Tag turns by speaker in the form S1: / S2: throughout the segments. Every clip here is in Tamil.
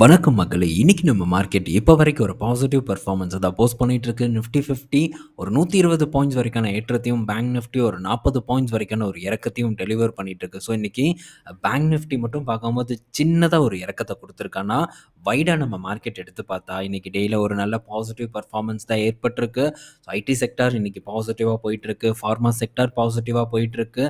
S1: வணக்கம் மக்களே. இன்றைக்கி நம்ம மார்க்கெட் இப்போ வரைக்கும் ஒரு பாசிட்டிவ் பர்ஃபார்மன்ஸ் தான் போஸ்ட் பண்ணிட்டு இருக்கு. நிஃப்டி ஃபிஃப்டி ஒரு நூற்றி இருபது பாயிண்ட்ஸ் வரைக்கான ஏற்றத்தையும் பேங்க் நிஃப்டி ஒரு நாற்பது பாயிண்ட்ஸ் வரைக்கான ஒரு இறக்கத்தையும் டெலிவர் பண்ணிட்டு இருக்கு. ஸோ இன்றைக்கி பேங்க் நிஃப்டி மட்டும் பார்க்கும்போது சின்னதாக ஒரு இறக்கத்தை கொடுத்துருக்கான்னா வைடாக நம்ம மார்க்கெட் எடுத்து பார்த்தா இன்றைக்கி டேயில் ஒரு நல்ல பாசிட்டிவ் பர்ஃபார்மன்ஸ் தான் ஏற்பட்டிருக்கு. ஸோ ஐடி செக்டார் இன்றைக்கி பாசிட்டிவாக போயிட்டுருக்கு ஃபார்மா செக்டார் பாசிட்டிவாக போயிட்டுருக்கு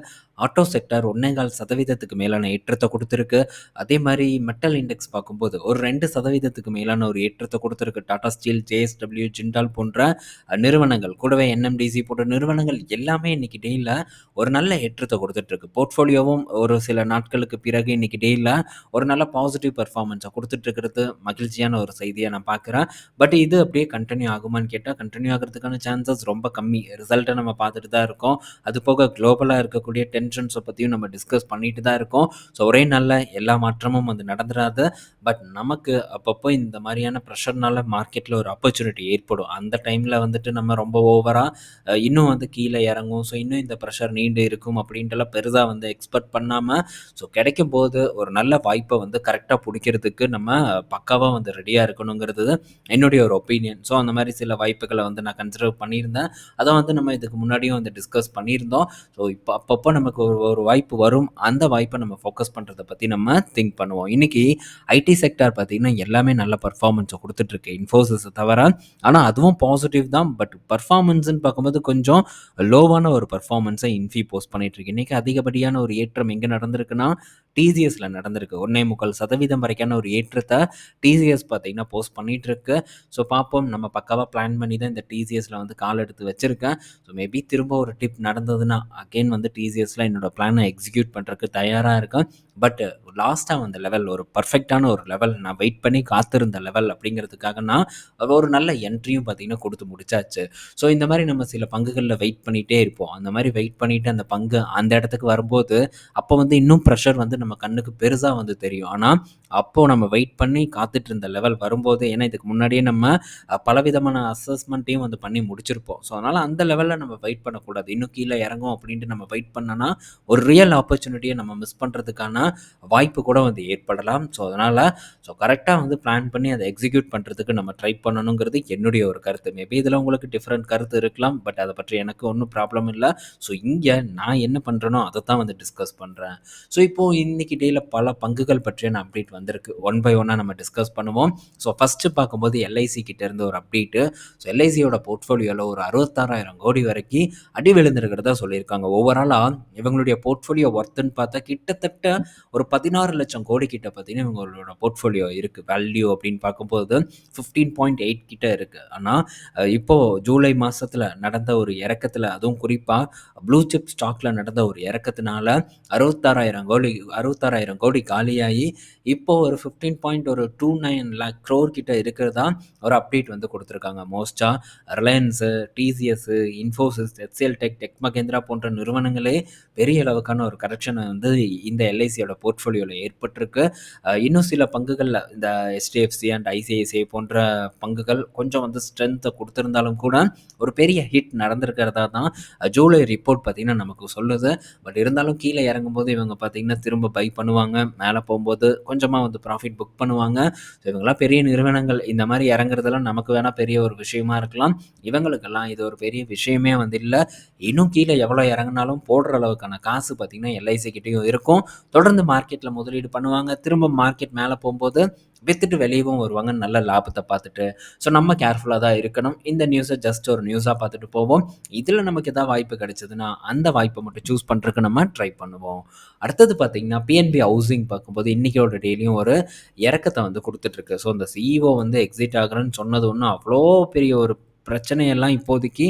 S1: ஆட்டோ செக்டார் ஒன்னேகால் சதவீதத்துக்கு மேலான ஏற்றத்தை கொடுத்துருக்கு. அதே மாதிரி மெட்டல் இண்டெக்ஸ் பார்க்கும்போது ஒரு ரெண்டு சதவீதத்துக்கு மேலான ஒரு ஏற்றத்தை கொடுத்துருக்கு. டாடா ஸ்டீல் ஜேஎஸ்டபிள்யூ ஜிண்டால் போன்ற நிறுவனங்கள். கூடவே என்எம்டிசி போன்ற நிறுவனங்கள் எல்லாமே இன்னைக்கு டேயில் ஒரு நல்ல ஏற்றத்தை கொடுத்துட்ருக்கு போர்ட்ஃபோலியோவும் ஒரு சில நாட்களுக்கு பிறகு இன்னைக்கு டேயில் ஒரு நல்ல பாசிட்டிவ் பர்ஃபார்மன்ஸை கொடுத்துட்ருக்கிறது. மகிழ்ச்சியான ஒரு செய்தியை நான் பார்க்குறேன். பட் இது அப்படியே கண்டினியூ ஆகுமான்னு கேட்டால் கண்டினியூ ஆகிறதுக்கான சான்சஸ் ரொம்ப கம்மி. ரிசல்ட்டை நம்ம பார்த்துட்டு தான் இருக்கோம். அது போக குளோபலாக இருக்கக்கூடிய டென் டென்ஷன்ஸை பற்றியும் நம்ம டிஸ்கஸ் பண்ணிட்டு தான் இருக்கோம். ஸோ ஒரே நாளில் எல்லா மாற்றமும் வந்து நடந்துடாது பட் நமக்கு அப்பப்போ இந்த மாதிரியான ப்ரெஷர்னால மார்க்கெட்டில் ஒரு ஆப்பர்ச்சுனிட்டி ஏற்படும். அந்த டைமில் வந்துட்டு நம்ம ரொம்ப ஓவராக இன்னும் வந்து கீழே இறங்கும். ஸோ இன்னும் இந்த ப்ரெஷர் நீண்டு இருக்கும் அப்படின்ட்டுலாம் பெருசாக வந்து எக்ஸ்பெக்ட் பண்ணாமல் ஸோ கிடைக்கும் போது ஒரு நல்ல வாய்ப்பை வந்து கரெக்டாக பிடிக்கிறதுக்கு நம்ம பக்காவாக வந்து ரெடியாக இருக்கணுங்கிறது என்னுடைய ஒரு ஒப்பீனியன் ஸோ அந்த மாதிரி சில வாய்ப்புகளை வந்து நான் கன்சிடர் பண்ணியிருந்தேன். அதை வந்து நம்ம இதுக்கு முன்னாடியும் வந்து டிஸ்கஸ் பண்ணியிருந்தோம். ஸோ இப்போ அப்பப்போ நமக்கு ஒரு ஒரு வாய்ப்பு வரும். அந்த வாய்ப்பை நம்ம ஃபோக்கஸ் பண்ணுறதை பற்றி நம்ம திங்க் பண்ணுவோம். இன்றைக்கி ஐடி செக்டார் பார்த்திங்கன்னா எல்லாமே நல்ல பர்ஃபார்மன்ஸை கொடுத்துட்ருக்கு இன்ஃபோசிஸை தவிர ஆனால் அதுவும் பாசிட்டிவ் தான். பட் பர்ஃபார்மன்ஸ்னு பார்க்கும்போது கொஞ்சம் லோவான ஒரு பர்ஃபார்மன்ஸை இன்ஃபி போஸ்ட் பண்ணிகிட்ருக்கு இன்றைக்கி அதிகப்படியான ஒரு ஏற்றம் எங்கே நடந்திருக்குன்னா டிசிஎஸ்ல நடந்திருக்கு. ஒன்னே முக்கால் சதவீதம் வரைக்கான ஒரு ஏற்றத்தை டிசிஎஸ் பார்த்திங்கன்னா போஸ்ட் பண்ணிகிட்ருக்கு ஸோ பார்ப்போம். நம்ம பக்காவாக பிளான் பண்ணி தான் இந்த டிசிஎஸ்ல வந்து கால் எடுத்து வச்சுருக்கேன். ஸோ மேபி திரும்ப ஒரு டிப் நடந்ததுன்னா அகெயின் வந்து டிசிஎஸில் என்னோட பிளானை எக்ஸிக்யூட் பண்ணுறதுக்கு தயாராக இருக்கேன். பட் லாஸ்ட்டாக வந்த லெவல் ஒரு பர்ஃபெக்டான ஒரு லெவல் நான் வெயிட் பண்ணி காத்திருந்த லெவல் அப்படிங்கிறதுக்காக நான் ஒரு நல்ல என்ட்ரியும் பார்த்தீங்கன்னா கொடுத்து முடிச்சாச்சு. ஸோ இந்த மாதிரி நம்ம சில பங்குகளில் வெயிட் பண்ணிகிட்டே இருப்போம். அந்த மாதிரி வெயிட் பண்ணிவிட்டு அந்த பங்கு அந்த இடத்துக்கு வரும்போது அப்போ வந்து இன்னும் ப்ரெஷர் வந்து நம்ம கண்ணுக்கு பெருசாக வந்து தெரியும். ஆனால் அப்போது நம்ம வெயிட் பண்ணி காத்துட்டு இருந்த லெவல் வரும்போது ஏன்னா இதுக்கு முன்னாடியே நம்ம பலவிதமான அசஸ்மெண்ட்டையும் வந்து பண்ணி முடிச்சிருப்போம். ஸோ அதனால் அந்த லெவலில் நம்ம வெயிட் பண்ணக்கூடாது. இன்னும் கீழே இறங்கும் அப்படின்ட்டு நம்ம வெயிட் பண்ணனா ஒரு ரியல் ஆப்பர்ச்சுனிட்டியை நம்ம மிஸ் பண்ணுறதுக்கான வாய்ப்பு கூட வந்து ஏற்படலாம். ஸோ அதனால் ஸோ கரெக்டாக வந்து பிளான் பண்ணி அதை எக்ஸிக்யூட் பண்ணுறதுக்கு நம்ம ட்ரை பண்ணணுங்கிறது என்னுடைய ஒரு கருத்து. மேபி இதில் உங்களுக்கு டிஃப்ரெண்ட் கருத்து இருக்கலாம் பட் அதை பற்றி எனக்கு ஒன்றும் ப்ராப்ளம் இல்லை. ஸோ இங்கே நான் என்ன பண்ணுறேனோ அதை தான் வந்து டிஸ்கஸ் பண்ணுறேன் ஸோ இப்போது இன்னைக்கு டேயில் பல பங்குகள் பற்றியான அப்டேட் வந்திருக்கு. ஒன் பை ஒன்னாக நம்ம டிஸ்கஸ் பண்ணுவோம். ஸோ ஃபஸ்ட்டு பார்க்கும்போது எல்ஐசி கிட்டேருந்து ஒரு அப்டேட்டு ஸோ எல்ஐசியோட போர்ட்ஃபோலியோவில் ஒரு அறுபத்தாறாயிரம் கோடி வரைக்கும் அடி விழுந்திருக்கிறதா சொல்லியிருக்காங்க. ஓவராலாக இவங்களுடைய போர்ட்ஃபோலியோ ஒர்த்துன்னு பார்த்தா கிட்டத்தட்ட ஒரு பதினாறு லட்சம் கோடி கிட்ட பார்த்தீங்கன்னா இவங்களோட போர்ட்ஃபோலியோ இருக்குது வேல்யூ அப்படின்னு பார்க்கும்போது ஃபிஃப்டீன் பாயிண்ட் எயிட் கிட்ட இருக்குது ஆனால் இப்போது ஜூலை மாதத்தில் நடந்த ஒரு இறக்கத்தில் அதுவும் குறிப்பாக ப்ளூ சிப் ஸ்டாக்கில் நடந்த ஒரு இறக்கத்தினால அறுபத்தாறாயிரம் கோடி அறுபத்தாறாயிரம் கோடி காலியாகி இப்போது ஒரு ஃபிஃப்டீன் பாயிண்ட் ஒரு டூ நைன் லேக் க்ரோர் கிட்ட இருக்கிறதா ஒரு அப்டேட் வந்து கொடுத்துருக்காங்க. மோஸ்ட்டாக Reliance TCS Infosys HCL tech tech Mahindra போன்ற நிறுவனங்களே பெரிய அளவுக்கான ஒரு கரெக்ஷனை வந்து இந்த எல்ஐசியோட போர்ட்ஃபோலியோவில் ஏற்பட்டிருக்கு. இன்னும் சில பங்குகளில் இந்த எஸ்டிஎஃப்சி அண்ட் ஐசிஐசிஐ போன்ற பங்குகள் கொஞ்சம் வந்து ஸ்ட்ரென்த்தை கொடுத்துருந்தாலும் கூட ஒரு பெரிய ஹிட் நடந்திருக்கிறதா தான் ஜூலை ரிப்போர்ட் பார்த்திங்கன்னா நமக்கு சொல்லுது. பட் இருந்தாலும் கீழே இறங்கும்போது இவங்க பார்த்திங்கன்னா திரும்ப பை பண்ணுவாங்க. மேலே போகும்போது கொஞ்சமாக வந்து ப்ராஃபிட் புக் பண்ணுவாங்க. ஸோ இவங்கெல்லாம் பெரிய நிறுவனங்கள். இந்த மாதிரி இறங்குறதெல்லாம் நமக்கு வேணால் பெரிய ஒரு விஷயமா இருக்கலாம். இவங்களுக்கெல்லாம் இது ஒரு பெரிய விஷயமே வந்து இல்லை. இன்னும் கீழே எவ்வளோ இறங்குனாலும் போடுற அளவுக்கான காசு பார்த்திங்கன்னா எல்ஐசி கிட்டேயும் இருக்கும். தொடர்ந்து மார்க்கெட்டில் முதலீடு பண்ணுவாங்க. திரும்ப மார்க்கெட் மேலே போகும்போது வித்துட்டு வெளியவும் வருவாங்க. நல்ல லாபத்தை பார்த்துட்டு. ஸோ நம்ம கேர்ஃபுல்லாக தான் இருக்கணும். இந்த நியூஸை ஜஸ்ட் ஒரு நியூஸாக பார்த்துட்டு போவோம். இதில் நமக்கு எதாவது வாய்ப்பு கிடைச்சதுன்னா அந்த வாய்ப்பை மட்டும் சூஸ் பண்ணுறதுக்கு நம்ம ட்ரை பண்ணுவோம். அடுத்தது பார்த்தீங்கன்னா பிஎன்பி ஹவுசிங் பார்க்கும்போது இன்றைக்கோட டெய்லியும் ஒரு இறக்கத்தை வந்து கொடுத்துட்ருக்கு ஸோ இந்த சிஇஓ வந்து எக்ஸிட் ஆகுறேன்னு சொன்னது ஒன்றும் அவ்வளோ பெரிய ஒரு பிரச்சனையெல்லாம் இப்போதைக்கு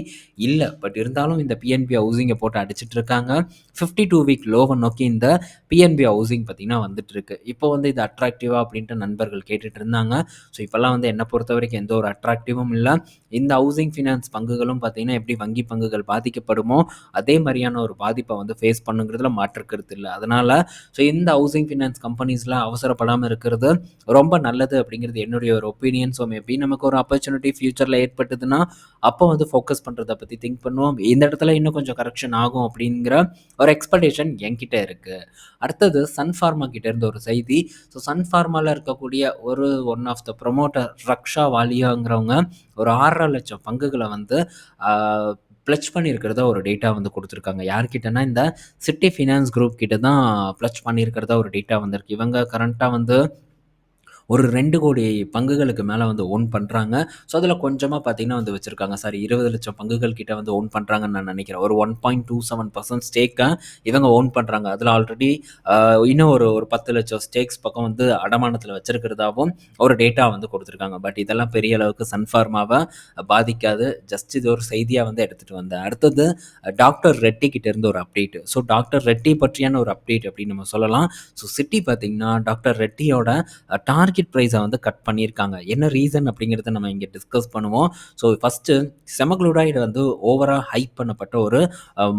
S1: இல்லை. பட் இருந்தாலும் இந்த பிஎன்பி ஹவுசிங்கை போட்டு அடிச்சிட்டு இருக்காங்க ஃபிஃப்டி டூ வீக் லோவை நோக்கி இந்த பிஎன்பி ஹவுசிங் பார்த்திங்கன்னா வந்துட்டு இருக்கு இப்போ வந்து இது அட்ராக்டிவா அப்படின்ட்டு நண்பர்கள் கேட்டுட்டு இருந்தாங்க. ஸோ இப்போல்லாம் வந்து என்னை பொறுத்த வரைக்கும் எந்த ஒரு அட்ராக்டிவும் இல்லை. இந்த ஹவுசிங் ஃபினான்ஸ் பங்குகளும் பார்த்திங்கன்னா எப்படி வங்கி பங்குகள் பாதிக்கப்படுமோ அதே மாதிரியான ஒரு பாதிப்பை வந்து ஃபேஸ் பண்ணுங்கிறதுல மாற்றுக்கிறது இல்லை. அதனால் ஸோ இந்த ஹவுசிங் ஃபினான்ஸ் கம்பெனிஸில் அவசரப்படாமல் இருக்கிறது ரொம்ப நல்லது அப்படிங்கிறது என்னுடைய ஒரு ஒப்பீனியன் ஸோ மேபி நமக்கு ஒரு ஆப்பர்ச்சுனிட்டி ஃப்யூச்சரில் ஏற்பட்டதுன்னா அப்போ வந்து ஃபோக்கஸ் பண்ணுறத பற்றி திங்க் பண்ணுவோம். இந்த இடத்துல இன்னும் கொஞ்சம் கரெக்ஷன் ஆகும் அப்படிங்கிற ஒரு எக்ஸ்பெக்டேஷன் என்கிட்ட இருக்குது அடுத்தது சன் ஃபார்மா கிட்ட இருந்த ஒரு செய்தி. ஸோ சன் ஃபார்மாவில் இருக்கக்கூடிய ஒரு one of the promoter Raksha வாலியாங்கிறவங்க ஒரு ஆறரை லட்சம் பங்குகளை வந்து ப்ளச் பண்ணியிருக்கிறதா ஒரு டேட்டா வந்து கொடுத்துருக்காங்க. யார்கிட்டனா இந்த சிட்டி ஃபினான்ஸ் குரூப் கிட்ட தான் ப்ளச் பண்ணியிருக்கிறதா ஒரு டேட்டா வந்திருக்கு. இவங்க கரண்ட்டாக வந்து ஒரு ரெண்டு கோடி பங்குகளுக்கு மேலே வந்து ஓன் பண்ணுறாங்க ஸோ அதில் கொஞ்சமாக பார்த்தீங்கன்னா வந்து வச்சுருக்காங்க. சாரி இருபது லட்சம் பங்குகள் கிட்ட வந்து ஓன் பண்ணுறாங்கன்னு நான் நினைக்கிறேன். ஒரு one point two seven percent ஸ்டேக்கை இவங்க ஓன் பண்ணுறாங்க அதில் ஆல்ரெடி இன்னும் ஒரு ஒரு பத்து லட்சம் ஸ்டேக்ஸ் பக்கம் வந்து அடமானத்தில் வச்சுருக்கிறதாகவும் ஒரு டேட்டா வந்து கொடுத்துருக்காங்க. பட் இதெல்லாம் பெரிய அளவுக்கு சன்ஃபார்மாவை பாதிக்காது. ஜஸ்ட் இது ஒரு செய்தியாக வந்து எடுத்துகிட்டு வந்தேன். அடுத்தது டாக்டர் ரெட்டி கிட்ட இருந்து ஒரு அப்டேட் ஸோ டாக்டர் ரெட்டி பற்றியான ஒரு அப்டேட் அப்படின்னு நம்ம சொல்லலாம். ஸோ சிட்டி பார்த்தீங்கன்னா டாக்டர் ரெட்டியோட டார்கெட் ப்ரைஸை வந்து கட் பண்ணியிருக்காங்க. என்ன ரீசன் அப்படிங்கிறத நம்ம இங்கே டிஸ்கஸ் பண்ணுவோம். ஸோ ஃபஸ்ட்டு செமக்ளூடாய்டு வந்து ஓவராக ஹைப் பண்ணப்பட்ட ஒரு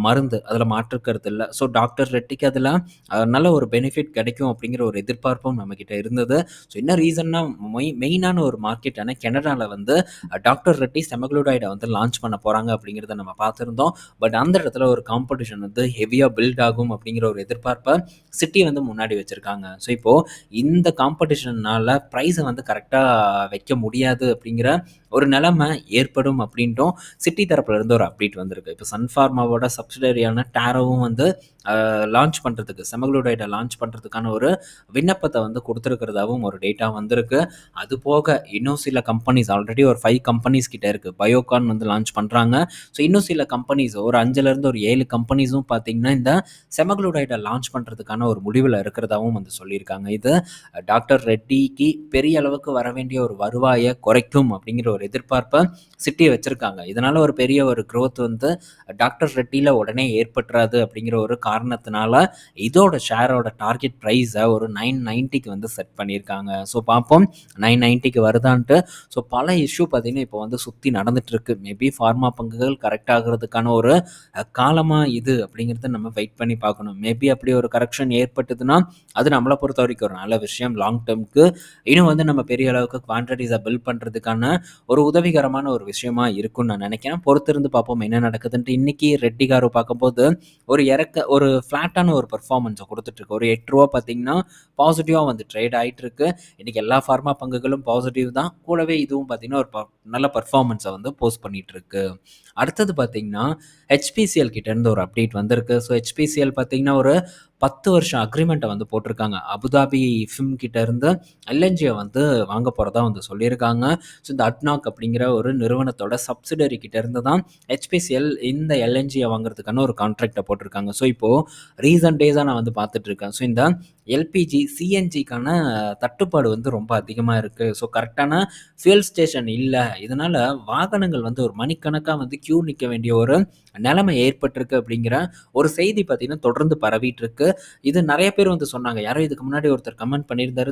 S1: மருந்து. அதில் மாற்றுக்கிறது இல்லை. ஸோ டாக்டர் ரெட்டிக்கு அதில் நல்ல ஒரு பெனிஃபிட் கிடைக்கும் அப்படிங்கிற ஒரு எதிர்பார்ப்பும் நம்மக்கிட்ட இருந்தது. ஸோ என்ன ரீசன்னா மெய் மெயினான ஒரு மார்க்கெட்டான கெனடாவில் வந்து டாக்டர் ரெட்டி செமக்ளூடாய்டை வந்து லான்ச் பண்ண போகிறாங்க அப்படிங்கிறத நம்ம பார்த்துருந்தோம். பட் அந்த இடத்துல ஒரு காம்படிஷன் வந்து ஹெவியாக பில்ட் ஆகும் அப்படிங்கிற ஒரு எதிர்பார்ப்பை சிட்டி வந்து முன்னாடி வச்சுருக்காங்க. ஸோ இப்போது இந்த காம்படிஷன்னால் ப்ரைஸை வந்து கரெக்டாக வைக்க முடியாது அப்படிங்கிற ஒரு நிலைமை ஏற்படும் அப்படின்ட்டும் சிட்டி தரப்புலேருந்து ஒரு அப்டேட் வந்திருக்கு. இப்போ சன்ஃபார்மாவோட சப்சிடரியான டேரோவும் வந்து லான்ச் பண்ணுறதுக்கு செமக்ளூடைடை லான்ச் பண்ணுறதுக்கான ஒரு விண்ணப்பத்தை வந்து கொடுத்துருக்கிறதாவும் ஒரு டேட்டா வந்திருக்கு. அது போக இன்னும் சில கம்பெனிஸ் ஆல்ரெடி ஒரு ஃபைவ் கம்பெனிஸ் கிட்டே இருக்குது பயோகான் வந்து லான்ச் பண்ணுறாங்க ஸோ இன்னும் சில கம்பெனிஸ் ஒரு அஞ்சுலேருந்து ஒரு ஏழு கம்பெனிஸும் பார்த்தீங்கன்னா இந்த செமக்ளூடைடை லான்ச் பண்ணுறதுக்கான ஒரு முடிவில் இருக்கிறதாவும் வந்து சொல்லியிருக்காங்க. இது டாக்டர் ரெட்டி ரெட்டிக்கு பெரிய அளவுக்கு வர வேண்டிய ஒரு வருவாயை குறைக்கும் அப்படிங்கிற ஒரு எதிர்பார்ப்பை சிட்டியை வச்சுருக்காங்க. இதனால் ஒரு பெரிய ஒரு க்ரோத் வந்து டாக்டர் ரெட்டியில் உடனே ஏற்பட்டுறாது அப்படிங்கிற ஒரு காரணத்தினால இதோட ஷேரோட டார்கெட் ப்ரைஸை ஒரு நைன் நைன்ட்டிக்கு வந்து செட் பண்ணியிருக்காங்க. ஸோ பார்ப்போம். நைன் நைன்ட்டிக்கு வருதான்ட்டு. ஸோ பல இஷ்யூ பார்த்தீங்கன்னா இப்போ வந்து சுற்றி நடந்துட்டுருக்கு. மேபி ஃபார்மா பங்குகள் கரெக்ட் ஆகிறதுக்கான ஒரு காலமாக இது அப்படிங்கிறத நம்ம வெயிட் பண்ணி பார்க்கணும். மேபி அப்படி ஒரு கரெக்ஷன் ஏற்பட்டதுன்னா அது நம்மளை பொறுத்த வரைக்கும் ஒரு நல்ல விஷயம். லாங் டேர்முக்கு இன்னும் வந்து நம்ம பெரிய அளவுக்கு குவான்டிட்டிஸை பில்ட் பண்ணுறதுக்கான ஒரு உதவிகரமான ஒரு விஷயமா இருக்கும்னு நான் நினைக்கிறேன். பொறுத்திருந்து பார்ப்போம் என்ன நடக்குதுன்ட்டு. இன்னைக்கு ரெட்டி காரு பார்க்கும்போது ஒரு இறக்க ஒரு ஃப்ளாட்டான ஒரு பர்ஃபார்மன்ஸை கொடுத்துட்ருக்கு ஒரு எட்டு ரூபா பார்த்தீங்கன்னா பாசிட்டிவாக வந்து ட்ரேட் ஆகிட்டு இருக்கு இன்னைக்கு எல்லா ஃபார்மா பங்குகளும் பாசிட்டிவ் தான். கூடவே இதுவும் பார்த்தீங்கன்னா ஒரு ப- நல்ல பர்ஃபார்மன்ஸை வந்து போஸ்ட் பண்ணிட்டு இருக்கு அடுத்தது பார்த்தீங்கன்னா ஹெச்பிசிஎல் கிட்டேருந்து ஒரு அப்டேட் வந்திருக்கு. ஸோ ஹெச்பிசிஎல் பார்த்தீங்கன்னா ஒரு பத்து வருஷம் அக்ரிமெண்ட்டை வந்து போட்டிருக்காங்க. அபுதாபி ஃபிம் கிட்ட இருந்து எல்என்ஜியை வந்து வாங்க போகிறதா வந்து சொல்லியிருக்காங்க. ஸோ இந்த அட்னாக் அப்படிங்கிற ஒரு நிறுவனத்தோட சப்சிடரி கிட்டேருந்து தான் ஹெச்பிசிஎல் இந்த எல்என்ஜியை வாங்குறதுக்கான ஒரு கான்ட்ராக்டை போட்டிருக்காங்க. ஸோ இப்போது ரீசன்ட் டேஸாக நான் வந்து பார்த்துட்டு இருக்கேன் ஸோ இந்த எல்பிஜி சிஎன்ஜிக்கான தட்டுப்பாடு வந்து ரொம்ப அதிகமாக இருக்குது ஸோ கரெக்டான ஃபியூல் ஸ்டேஷன் இல்லை. இதனால் வாகனங்கள் வந்து ஒரு மணிக்கணக்காக வந்து க்யூ நிற்க வேண்டிய ஒரு நிலைமை ஏற்பட்டிருக்கு அப்படிங்கிற ஒரு செய்தி பார்த்திங்கன்னா தொடர்ந்து பரவிட்டு இருக்கு இது நிறைய பேர் வந்து சொன்னாங்க. யாரோ இதுக்கு முன்னாடி ஒருத்தர் கமெண்ட் பண்ணியிருந்தாரு.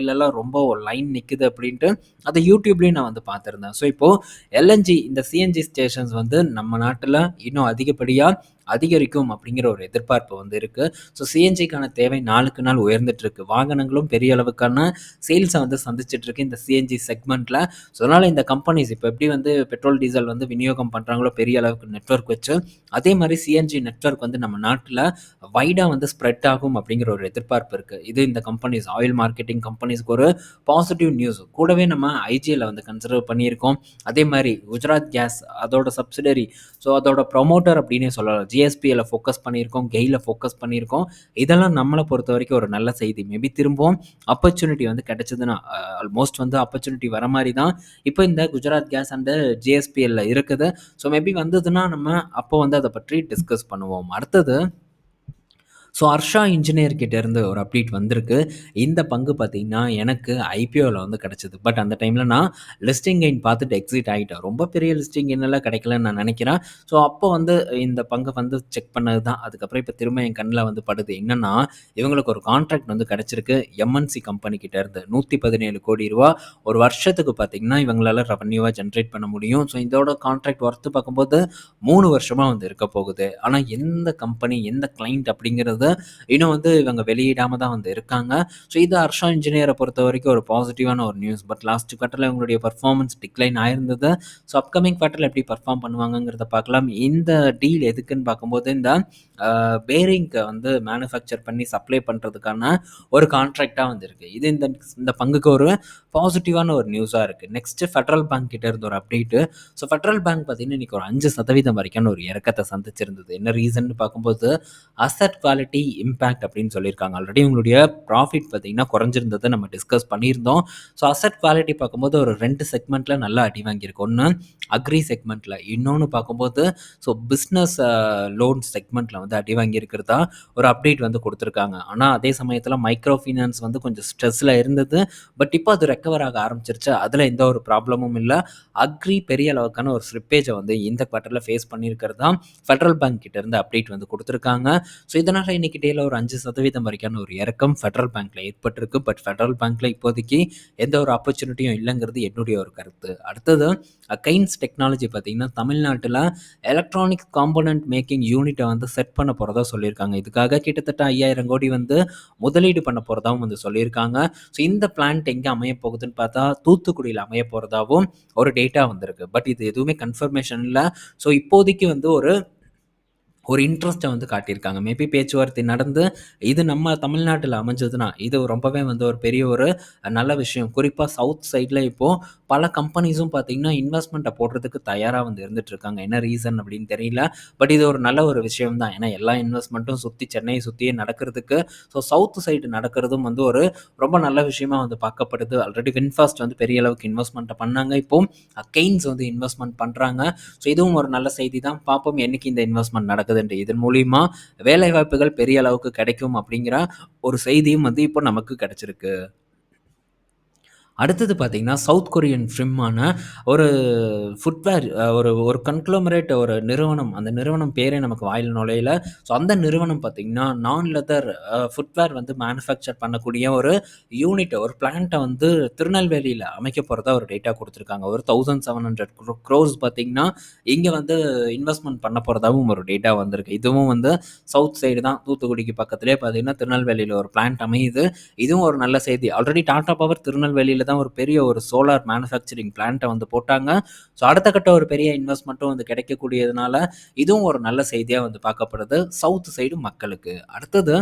S1: சைட்லலாம் ரொம்ப லைன் நிற்குது அப்படின்ட்டு அதை யூடியூப்லேயும் நான் வந்து பார்த்துருந்தேன். ஸோ இப்போது எல்என்ஜி இந்த சிஎன்ஜி ஸ்டேஷன்ஸ் வந்து நம்ம நாட்டில் இன்னும் அதிகப்படியாக அதிகரிக்கும் அப்படிங்கிற ஒரு எதிர்பார்ப்பு வந்து இருக்குது ஸோ சிஎன்ஜிக்கான தேவை நாளுக்கு நாள் உயர்ந்துட்டு இருக்கு. வாகனங்களும் பெரிய அளவுக்கான சேல்ஸை வந்து சந்திச்சிட்டு இருக்கு இந்த சிஎன்ஜி செக்மெண்ட்டில் ஸோ அதனால் இந்த கம்பெனிஸ் இப்போ எப்படி வந்து பெட்ரோல் டீசல் வந்து விநியோகம் பண்ணுறாங்களோ பெரிய அளவுக்கு நெட்வொர்க் வச்சு அதே மாதிரி சிஎன்ஜி நெட்வொர்க் வந்து நம்ம நாட்டில் வைடாக வந்து ஸ்ப்ரெட் ஆகும் அப்படிங்கிற ஒரு எதிர்பார்ப்பு இருக்குது இது இந்த கம்பெனிஸ் ஆயில் மார்க்கெட்டிங் கம்பெனிஸ்க்கு ஒரு பாசிட்டிவ் நியூஸ் கூடவே நம்ம ஐஜியில் வந்து கன்சிடர் பண்ணியிருக்கோம். அதே மாதிரி குஜராத் கேஸ் அதோட சப்சிடரி ஸோ அதோட ப்ரொமோட்டர் அப்படின்னே சொல்லலாம். ஜிஎஸ்பியில் ஃபோக்கஸ் பண்ணியிருக்கோம் கெயில ஃபோக்கஸ் பண்ணியிருக்கோம். இதெல்லாம் நம்மளை பொறுத்த வரைக்கும் ஒரு நல்ல செய்தி. மேபி திரும்பவும் ஆப்பர்ச்சுனிட்டி வந்து கிடைச்சதுன்னா ஆல்மோஸ்ட் வந்து ஆப்பர்ச்சுனிட்டி வர மாதிரி தான் இப்போ இந்த குஜராத் கேஸ் அண்டு ஜிஎஸ்பிஎல்ல இருக்குது. ஸோ மேபி வந்ததுன்னா நம்ம அப்போ வந்து அதை பற்றி டிஸ்கஸ் பண்ணுவோம். அடுத்தது ஸோ ஹர்ஷா இன்ஜினியர் இருந்து ஒரு அப்டேட் வந்திருக்கு. இந்த பங்கு பார்த்தீங்கன்னா எனக்கு ஐபிஓவில் வந்து கிடச்சிது. பட் அந்த டைமில் நான் லிஸ்டிங் கெயின் பார்த்துட்டு எக்ஸிட் ஆகிட்டேன் ரொம்ப பெரிய லிஸ்டிங் கெயினெல்லாம் கிடைக்கலன்னு நான் நினைக்கிறேன். ஸோ அப்போ வந்து இந்த பங்கை வந்து செக் பண்ணது தான். அதுக்கப்புறம் இப்போ திரும்ப என் கண்ணில் வந்து படுது. என்னன்னா இவங்களுக்கு ஒரு கான்ட்ராக்ட் வந்து கிடச்சிருக்கு. எம்என்சி கம்பெனி இருந்து நூற்றி பதினேழு கோடி ரூபா. ஒரு வருஷத்துக்கு பார்த்தீங்கன்னா இவங்களால ரெவன்யூவாக ஜென்ரேட் பண்ண முடியும். ஸோ இதோட கான்ட்ராக்ட் ஒர்த்து பார்க்கும்போது மூணு வருஷமாக வந்து இருக்க போகுது. ஆனால் எந்த கம்பெனி எந்த கிளைண்ட் அப்படிங்கிறது அப்படிங்கிறது இன்னும் வந்து இவங்க வெளியிடாமல் தான் வந்து இருக்காங்க. ஸோ இது ஹர்ஷா இன்ஜினியரை பொறுத்த வரைக்கும் ஒரு பாசிட்டிவான ஒரு நியூஸ். பட் லாஸ்ட் குவார்ட்டர்ல இவங்களுடைய பர்ஃபார்மன்ஸ் டிக்ளைன் ஆயிருந்தது. ஸோ அப்கமிங் குவார்ட்டர்ல எப்படி பர்ஃபார்ம் பண்ணுவாங்கங்கிறத பார்க்கலாம். இந்த டீல் எதுக்குன்னு பார்க்கும்போது இந்த பேரிங்கை வந்து மேனுஃபேக்சர் பண்ணி சப்ளை பண்றதுக்கான ஒரு கான்ட்ராக்டாக வந்து இருக்கு. இது இந்த இந்த பங்குக்கு ஒரு பாசிட்டிவான ஒரு நியூஸா இருக்கு. நெக்ஸ்ட் ஃபெடரல் பேங்க் கிட்ட இருந்து ஒரு அப்டேட்டு. ஸோ ஃபெட்ரல் பேங்க் பார்த்தீங்கன்னா, இன்னைக்கு ஒரு அஞ்சு சதவீதம் வரைக்கான ஒரு இறக்கத்தை சந்திச்சிருந்தது. என்ன ரீசன் பார்க்கும்போது, அசெட் குவாலிட்டி இம்பேக்ட் அப்படின்னு சொல்லியிருக்காங்க. ஆல்ரெடி உங்களுடைய ப்ராஃபிட் பார்த்தீங்கன்னா குறைஞ்சிருந்ததை நம்ம டிஸ்கஸ் பண்ணியிருந்தோம். ஸோ அசெட் குவாலிட்டி பார்க்கும்போது ஒரு ரெண்டு செக்மெண்ட்டில் நல்லா அடி வாங்கியிருக்கு. ஒன்று அக்ரி செக்மெண்ட்டில் இன்னொன்று பார்க்கும்போது ஸோ பிஸ்னஸ் லோன் செக்மெண்ட்டில் வந்து அடி வாங்கியிருக்கிறதா ஒரு அப்டேட் வந்து கொடுத்துருக்காங்க ஆனால் அதே சமயத்தில் மைக்ரோ ஃபினான்ஸ் வந்து கொஞ்சம் ஸ்ட்ரெஸ்ஸில் இருந்தது. பட் இப்போ அது ரெக்கவர் ஆக ஆரம்பிச்சிருச்சு. அதில் எந்த ஒரு ப்ராப்ளமும் இல்லை அக்ரி பெரிய அளவுக்கான ஒரு ஸ்லிப்பேஜை வந்து இந்த குவார்ட்டரில் ஃபேஸ் பண்ணியிருக்கிறதா ஃபெடரல் பேங்க் கிட்டேருந்து அப்டேட் வந்து கொடுத்துருக்காங்க ஸோ இதனால் இன்னைக்கு டேல ஒரு அஞ்சு சதவீதம் வரைக்கான ஒரு இறக்கம் ஃபெடரல் பேங்க்ல ஏற்பட்டிருக்கு. பட் ஃபெடரல் பேங்க்ல இப்போதைக்கு எந்த ஒரு ஆப்பர்ச்சுனிட்டியும் இல்லைங்கிறது என்னுடைய ஒரு கருத்து. அடுத்தது அக்கைன்ஸ் டெக்னாலஜி பார்த்தீங்கன்னா, தமிழ்நாட்டில் எலக்ட்ரானிக் காம்போனன்ட் மேக்கிங் யூனிட்டை வந்து செட் பண்ண போகிறதா சொல்லியிருக்காங்க. இதுக்காக கிட்டத்தட்ட 5000 கோடி வந்து முதலீடு பண்ண போகிறதாவும் வந்து சொல்லியிருக்காங்க. ஸோ இந்த பிளான்ட் எங்கே அமையப் போகுதுன்னு பார்த்தா, தூத்துக்குடியில் அமைய போகிறதாவும் ஒரு டேட்டா வந்திருக்கு. பட் இது எதுவுமே கன்ஃபர்மேஷன் இல்லை ஸோ இப்போதைக்கு வந்து ஒரு ஒரு இன்ட்ரெஸ்ட்டை வந்து காட்டியிருக்காங்க. மேபி பேச்சுவார்த்தை நடந்து, இது நம்ம தமிழ்நாட்டில் அமைஞ்சதுன்னா, இது ரொம்பவே வந்து ஒரு பெரிய ஒரு நல்ல விஷயம். குறிப்பாக சவுத் சைடில் இப்போது பல கம்பெனிஸும் பார்த்தீங்கன்னா, இன்வெஸ்ட்மெண்ட்டை போடுறதுக்கு தயாராக வந்து இருந்துட்டு இருக்காங்க. என்ன ரீசன் அப்படின்னு தெரியல. பட் இது ஒரு நல்ல ஒரு விஷயம் தான். ஏன்னா எல்லா இன்வெஸ்ட்மெண்ட்டும் சுற்றி சென்னையை சுற்றியே நடக்கிறதுக்கு, ஸோ சவுத் சைடு நடக்கிறதும் வந்து ஒரு ரொம்ப நல்ல விஷயமா வந்து பார்க்கப்படுது. ஆல்ரெடி வின்ஃபாஸ்ட் வந்து பெரிய அளவுக்கு இன்வெஸ்ட்மெண்ட்டை பண்ணாங்க. இப்போ கெய்ன்ஸ் வந்து இன்வெஸ்ட்மெண்ட் பண்ணுறாங்க ஸோ இதுவும் ஒரு நல்ல செய்தி தான். பார்ப்போம் என்னைக்கு இந்த இன்வெஸ்ட்மெண்ட் நடக்குதுன்ட்டு. இதன் மூலியமா வேலைவாய்ப்புகள் பெரிய அளவுக்கு கிடைக்கும் அப்படிங்கிற ஒரு செய்தியும் வந்து இப்போ நமக்கு கிடைச்சிருக்கு. அடுத்தது பார்த்தீங்கன்னா, சவுத் கொரியன் ஃபிம்மான ஒரு ஃபுட்வேர் ஒரு ஒரு கன்க்ளோமரேட் ஒரு நிறுவனம். அந்த நிறுவனம் பேரே நமக்கு வாயில் நுழையில ஸோ அந்த நிறுவனம் பார்த்தீங்கன்னா, நான் லெதர் ஃபுட்வேர் வந்து மேனுஃபேக்சர் பண்ணக்கூடிய ஒரு யூனிட் ஒரு பிளான்ட்டை வந்து திருநெல்வேலியில் அமைக்க போகிறதா ஒரு டேட்டா கொடுத்துருக்காங்க ஒரு தௌசண்ட் செவன் ஹண்ட்ரட் க்ரோர்ஸ் பார்த்தீங்கன்னா, இங்கே வந்து இன்வெஸ்ட்மெண்ட் பண்ண போகிறதாவும் ஒரு டேட்டா வந்திருக்கு. இதுவும் வந்து சவுத் சைடு தான். தூத்துக்குடிக்கு பக்கத்துலேயே பார்த்தீங்கன்னா, திருநெல்வேலியில் ஒரு பிளான்ட் அமையுது. இதுவும் ஒரு நல்ல செய்தி. ஆல்ரெடி டாடா பவர் திருநெல்வேலியில் தான் ஒரு பெரிய ஒரு சோலார் மேனுஃபேக்சரிங் பிளான்ட்டை வந்து போட்டாங்க. ஸோ அடுத்த கட்ட ஒரு பெரிய இன்வெஸ்ட்மெண்ட்டும் வந்து கிடைக்கக்கூடியதுனால, இதுவும் ஒரு நல்ல செய்தியாக வந்து பார்க்கப்படுது. சவுத் சைடு மக்களுக்கு. அடுத்தது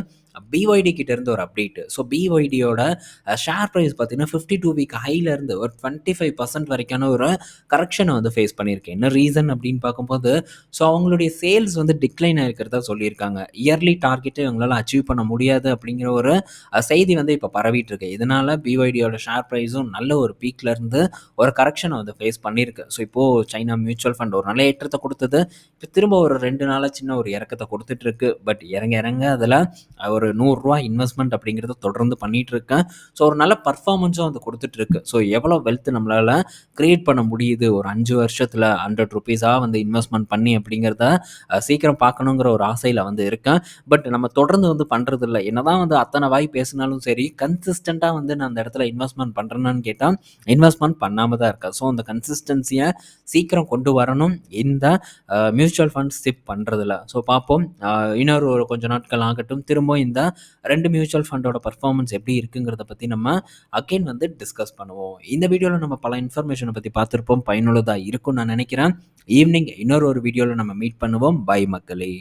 S1: பிஒய்டி கிட்டேருந்து ஒரு அப்டேட். ஸோ பிஒய்டியோட ஷேர் ப்ரைஸ் பார்த்தீங்கன்னா, 52 வீக் ஹைலேருந்து ஒரு டுவெண்ட்டி ஃபைவ் பர்சன்ட் வரைக்கான ஒரு கரெக்ஷனை வந்து ஃபேஸ் பண்ணியிருக்கேன் என்ன ரீசன் அப்படின்னு பார்க்கும்போது, ஸோ அவங்களுடைய சேல்ஸ் வந்து டிக்ளைன் ஆகிருக்கிறதா சொல்லியிருக்காங்க. இயர்லி டார்கெட்டை இவங்களால் அச்சீவ் பண்ண முடியாது அப்படிங்கிற ஒரு செய்தி வந்து இப்போ பரவிட்டு இருக்கு. இதனால பிஒய்டியோட ஷேர் ப்ரைஸும் நல்ல ஒரு பீக்லேருந்து ஒரு கரெக்ஷனை வந்து ஃபேஸ் பண்ணியிருக்கு. ஸோ இப்போது சைனா மியூச்சுவல் ஃபண்ட் ஒரு நல்ல ஏற்றத்தை கொடுத்தது இப்போ திரும்ப ஒரு ரெண்டு நாளாக சின்ன ஒரு இறக்கத்தை கொடுத்துட்ருக்கு இருக்கு. பட் இறங்க இறங்க அதில் ஒரு ஒரு நூறுரூவா இன்வெஸ்ட்மெண்ட் அப்படிங்கிறத தொடர்ந்து பண்ணிட்டு இருக்கேன். ஸோ ஒரு நல்ல பர்ஃபார்மன்ஸும் அது குடுத்துட்டு இருக்கு. ஸோ எவ்வளோ வெல்த் நம்மளால கிரியேட் பண்ண முடியுது ஒரு அஞ்சு வருஷத்தில் ஹண்ட்ரட் ருபீஸாக வந்து இன்வெஸ்ட்மெண்ட் பண்ணி அப்படிங்கிறத சீக்கிரம் பார்க்கணுங்கிற ஒரு ஆசையில் வந்து இருக்கேன். பட் நம்ம தொடர்ந்து வந்து பண்றதில்ல. என்னதான் வந்து அத்தனை வாய் பேசினாலும் சரி, கன்சிஸ்டண்டாக வந்து நான் அந்த இடத்துல இன்வெஸ்ட்மெண்ட் பண்ணுறேன்னு கேட்டால் இன்வெஸ்ட்மெண்ட் பண்ணாமல் தான் இருக்கேன். ஸோ அந்த கன்சிஸ்டன்சியை சீக்கிரம் கொண்டு வரணும். இந்த மியூச்சுவல் ஃபண்ட் சிப் பண்ணுறதில்ல ஸோ பார்ப்போம். இன்னொரு ஒரு கொஞ்சம் நாட்கள் ஆகட்டும். திரும்ப இந்த ரெண்டு மியூச்சுவல் ஃபண்டோட பர்ஃபார்மன்ஸ் எப்படி இருக்குங்கிறத பற்றி நம்ம அகைன் வந்து டிஸ்கஸ் பண்ணுவோம். இந்த வீடியோவில் நம்ம பல இன்ஃபர்மேஷனை பற்றி பார்த்துருப்போம் பயனுள்ளதாக இருக்கும்னு நான் நினைக்கிறேன். ஈவினிங் இன்னொரு ஒரு வீடியோவில் நம்ம மீட் பண்ணுவோம். பை மக்களே!